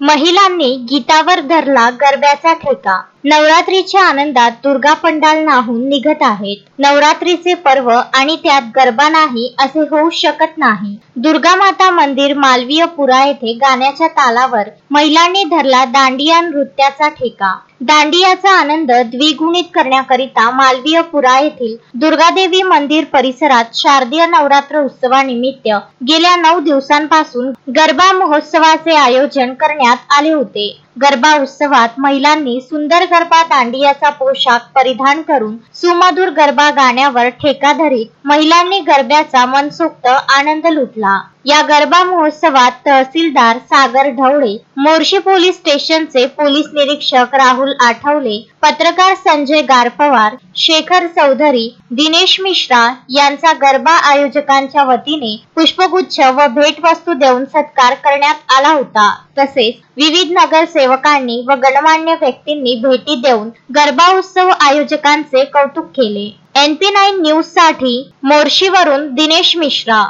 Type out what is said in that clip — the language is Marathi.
महिलांनी गीतावर धरला गरब्याचा ठेका नवरात्रीच्या आनंदात दुर्गा पंडाल नाहून निघत आहेत. नवरात्रीचे पर्व आणि त्यात गरबा नाही असे होऊ शकत नाही. दुर्गा माता मंदिर मालवीय पुरा येथे गाण्याच्या तालावर महिलांनी धरला दांडिया नृत्याचा ठेका. दांडियाचा आनंद द्विगुणित करण्याकरिता मालवीय पुरा येथील दुर्गादेवी मंदिर परिसरात शारदीय नवरात्र उत्सवानिमित्त गेल्या नऊ दिवसांपासून गरबा महोत्सवाचे आयोजन करण्यात आले होते. गरबा उत्सवात महिलांनी सुंदर गरबा दांडियाचा पोशाख परिधान करून सुमधुर गरबा गाण्यावर ठेका धरीत महिलांनी गरब्याचा मनसोक्त आनंद लुटला. या गरबा महोत्सवात तहसीलदार सागर ढवळे मोर्शी पोलीस स्टेशनचे पोलीस निरीक्षक राहुल आठवले पत्रकार संजय गारपवार शेखर चौधरी दिनेश मिश्रा यांचा गरबा आयोजकांच्या वतीने पुष्पगुच्छ व भेटवस्तू देऊन सत्कार करण्यात आला होता. तसेच विविध नगरसेवकांनी व गणमान्य व्यक्तींनी भेटी देऊन गरबा उत्सव आयोजकांचे कौतुक केले. एन पी नाईन न्यूजसाठी मोर्शीवरून दिनेश मिश्रा.